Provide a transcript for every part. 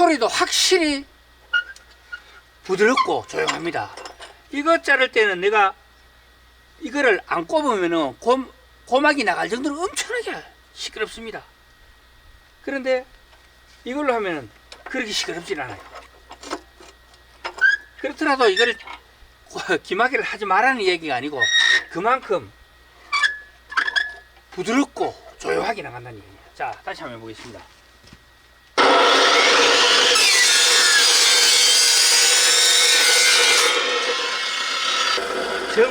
소리도 확실히 부드럽고 조용합니다. 이거 자를 때는 내가 이거를 안 꼽으면은 고, 고막이 나갈 정도로 엄청나게 시끄럽습니다. 그런데 이걸로 하면은 그렇게 시끄럽진 않아요. 그렇더라도 이걸 고- 기막이를 하지 말라는 얘기가 아니고 그만큼 부드럽고 조용하게 나간다는 얘기입니다. 자, 다시 한번 해보겠습니다.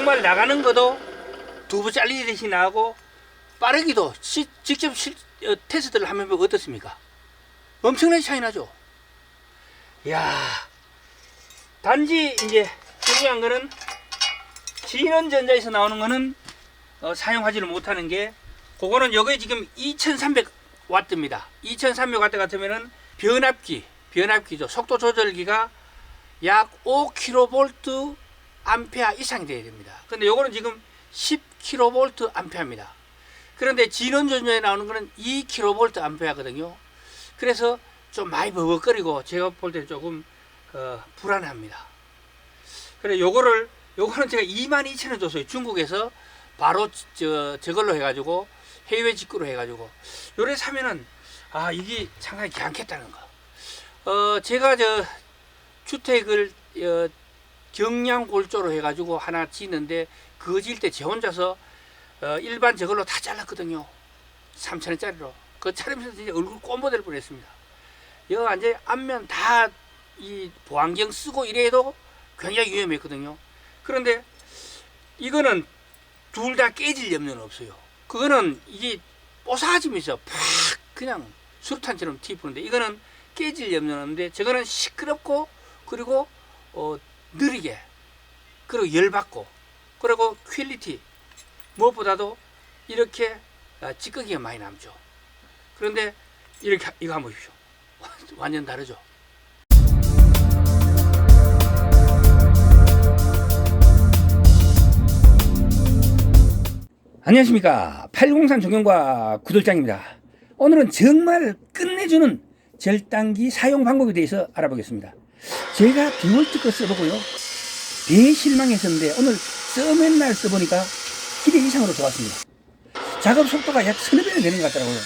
정말 나가는 것도 두부 잘리듯이 나고 빠르기도 시- 직접 실, 어, 테스트를 하면 어떻습니까? 엄청나게 차이 나죠. 이야, 단지 이제 중요한 거는 진원전자에서 나오는 거는 어, 사용하지를 못하는 게 그거는 여기 지금 2300와트입니다. 2300와트 같으면은 변압기, 변압기죠. 속도 조절기가 약 5kV 암페아 이상이 돼야 됩니다. 근데 요거는 지금 10kV 암페아입니다. 그런데 진원전자에 나오는 거는 2kV 암페아거든요. 그래서 좀 많이 버벅거리고 제가 볼 때는 조금 어, 불안합니다. 그래 요거를 요거는 제가 22,000원 줬어요. 중국에서 바로 저 저걸로 해가지고 해외 직구로 해가지고 요래 사면은 아 이게 상당히 괜찮겠다는 거. 어 제가 저 주택을 어, 경량 골조로 해가지고 하나 짓는데 그거 지을 때 제 혼자서 어, 일반 저걸로 다 잘랐거든요. 3천원짜리로. 그거 차리면서 진짜 얼굴 꼼보될 뻔했습니다. 이거 완전 앞면 다 이 보안경 쓰고 이래도 굉장히 위험했거든요. 그런데 이거는 둘 다 깨질 염려는 없어요. 그거는 이게 뽀사지면서 팍 그냥 수류탄처럼 튀부는데 이거는 깨질 염려는 없는데 저거는 시끄럽고 그리고 어, 느리게 그리고 열받고 그리고 퀄리티 무엇보다도 이렇게 아, 찌꺼기가 많이 남죠. 그런데 이렇게 하- 이거 한번 보십시오. 완전 다르죠. 안녕하십니까. 803 종영과 구돌장입니다. 오늘은 정말 끝내주는 절단기 사용 방법에 대해서 알아보겠습니다. 제가 비월트 거 써보고요. 대실망했었는데 오늘 써맨 날 써보니까 기대 이상으로 좋았습니다. 작업 속도가 약 서너 배는 되는 것 같더라고요.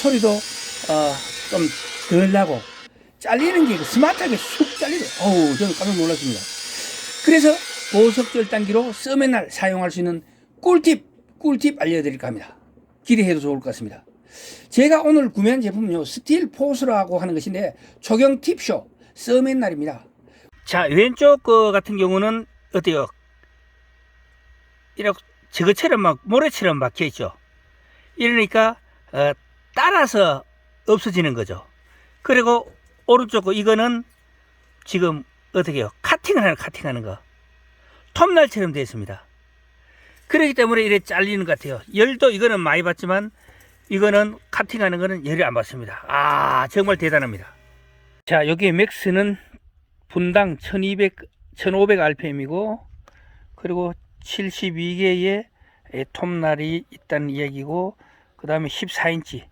소리도 어, 좀 덜 나고 잘리는 게 스마트하게 쑥 잘리죠. 어우 저는 깜짝 놀랐습니다. 그래서 보석 절단기로 써맨 날 사용할 수 있는 꿀팁 꿀팁 알려드릴까 합니다. 기대해도 좋을 것 같습니다. 제가 오늘 구매한 제품은요 스틸 포스라고 하는 것인데 초경 팁쇼 써맨 날입니다. 자 왼쪽 거 같은 경우는 어때요? 이렇게 저것처럼 막 모래처럼 막혀 있죠. 이러니까 어, 따라서 없어지는 거죠. 그리고 오른쪽 거 이거는 지금 어떻게 해요? 카팅을 하는 카팅하는 거. 톱날처럼 되어 있습니다. 그렇기 때문에 이래 잘리는 것 같아요. 열도 이거는 많이 받지만 이거는 카팅하는 거는 열이 안 받습니다. 아 정말 대단합니다. 자 여기 맥스는 분당 1200, 1500rpm이고 그리고 72개의 톱날이 있다는 이야기고 그 다음에 14인치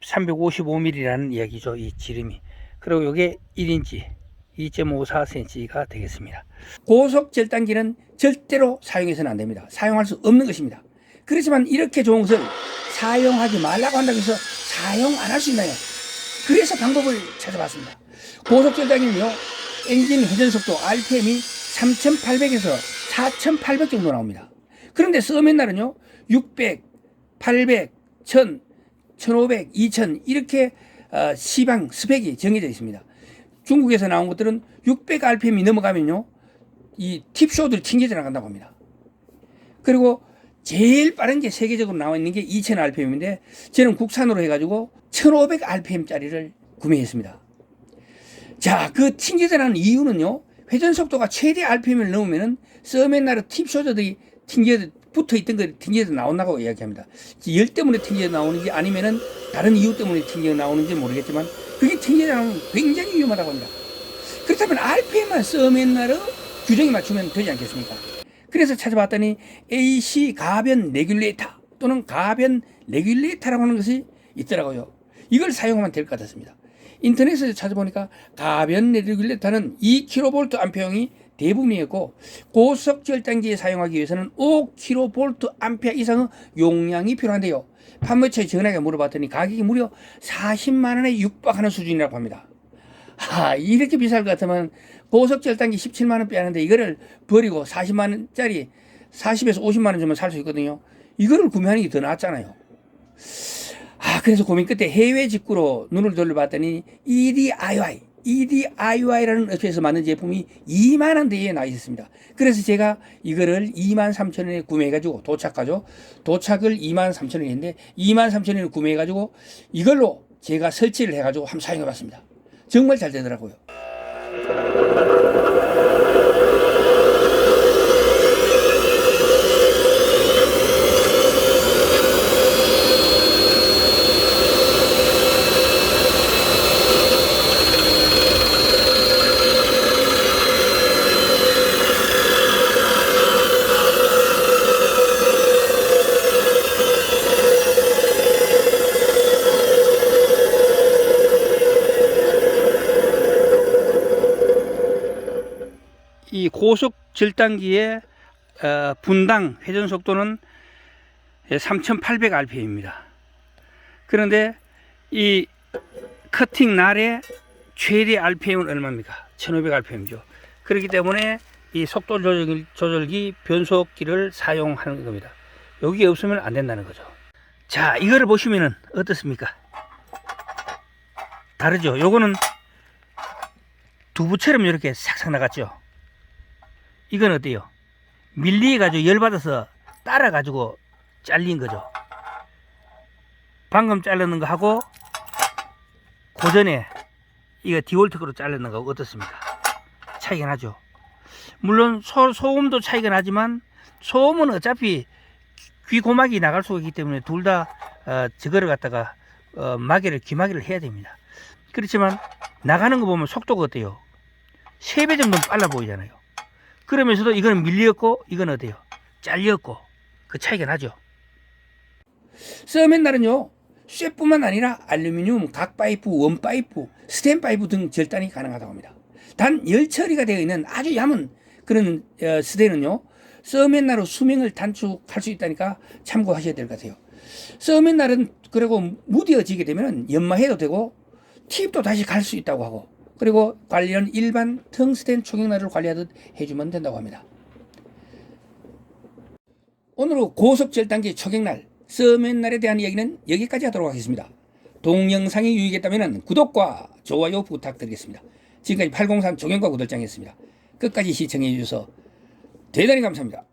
355mm라는 이야기죠 이 지름이. 그리고 이게 1인치 2.54cm가 되겠습니다. 고속 절단기는 절대로 사용해서는 안 됩니다. 사용할 수 없는 것입니다. 그렇지만 이렇게 좋은 것을 사용하지 말라고 한다고 해서 사용 안 할 수 있나요 그래서 방법을 찾아봤습니다 고속 절단기는요 엔진 회전 속도 RPM이 3800에서 4800 정도 나옵니다 그런데 써맨날은요 600, 800, 1000, 1500, 2000 이렇게 어, 시방 스펙이 정해져 있습니다. 중국에서 나온 것들은 600 RPM이 넘어가면요 이 팁쇼들 튕겨져 나간다고 합니다. 그리고 제일 빠른 게 세계적으로 나와 있는 게 2000 RPM인데 저는 국산으로 해가지고 1500 RPM짜리를 구매했습니다. 자, 그 튕겨져 나는 이유는요 회전 속도가 최대 RPM을 넘으면은 써맨나르 팁쇼들이 튕겨 붙어 있던 거 튕겨져 나온다고 이야기합니다. 열 때문에 튕겨 나오는지 아니면은 다른 이유 때문에 튕겨 나오는지 모르겠지만 그게 튕겨 나오면 굉장히 위험하다고 합니다. 그렇다면 RPM만 써맨나르 규정에 맞추면 되지 않겠습니까? 그래서 찾아봤더니 AC 가변 레귤레이터 또는 가변 레귤레이터라고 하는 것이 있더라고요. 이걸 사용하면 될 것 같았습니다. 인터넷에서 찾아보니까 가변 레귤레이터는 2kV 암페어용이 대부분이었고 고속 절단기에 사용하기 위해서는 5kV 암페어 이상의 용량이 필요한데요. 판매처에 전화해 물어봤더니 가격이 무려 40만 원에 육박하는 수준이라고 합니다. 하, 이렇게 비쌀 것 같으면 고속 절단기 17만 원 빼는데 이거를 버리고 40만 원짜리 40에서 50만 원 주면 살 수 있거든요. 이거를 구매하는 게 더 낫잖아요. 아, 그래서 고민 끝에 해외 직구로 눈을 돌려봤더니 EDIY, EDIY라는 업체에서 만든 제품이 2만 원대에 나 있었습니다. 그래서 제가 이거를 2만 3천 원에 구매해가지고 도착하죠. 도착을 2만 3천 원에 했는데 2만 3천 원에 구매해가지고 이걸로 제가 설치를 해가지고 한번 사용해봤습니다. 정말 잘 되더라고요. 이 고속 절단기의 어, 분당 회전 속도는 3,800rpm입니다. 그런데 이 커팅 날의 최대 rpm은 얼마입니까? 1,500rpm죠. 그렇기 때문에 이 속도 조절, 조절기 변속기를 사용하는 겁니다. 여기 없으면 안 된다는 거죠. 자, 이거를 보시면은 어떻습니까? 다르죠? 요거는 두부처럼 이렇게 싹싹 나갔죠? 이건 어때요? 밀리가지고 열받아서 따라가지고 잘린 거죠. 방금 자르는 거 하고 고전에 이거 디월트크로 자르는 거 어떻습니까? 차이가 나죠. 물론 소, 소음도 차이가 나지만 소음은 어차피 귀 고막이 나갈 수가 있기 때문에 둘다 어, 저거를 갖다가 어, 마개를 귀마개를 해야 됩니다. 그렇지만 나가는 거 보면 속도가 어때요? 3배 정도 빨라 보이잖아요. 그러면서도 이거는 밀렸고 이건 어때요? 잘렸고 그 차이가 나죠. 썰맨 날은요 쇠뿐만 아니라 알루미늄, 각파이프, 원파이프, 스텐파이프 등 절단이 가능하다고 합니다. 단 열 처리가 되어 있는 아주 얇은 그런 어, 스텐은요 썰맨 날로 수명을 단축할 수 있다니까 참고하셔야 될 것 같아요. 썰맨 날은 그리고 무뎌지게 되면 연마해도 되고 팁도 다시 갈 수 있다고 하고 그리고 관리는 일반 텅스텐 초경날을 관리하듯 해주면 된다고 합니다. 오늘은 고속 절단기 초경날, 서맨날에 대한 이야기는 여기까지 하도록 하겠습니다. 동영상이 유익했다면 구독과 좋아요 부탁드리겠습니다. 지금까지 803 조경과 구들장이었습니다. 끝까지 시청해 주셔서 대단히 감사합니다.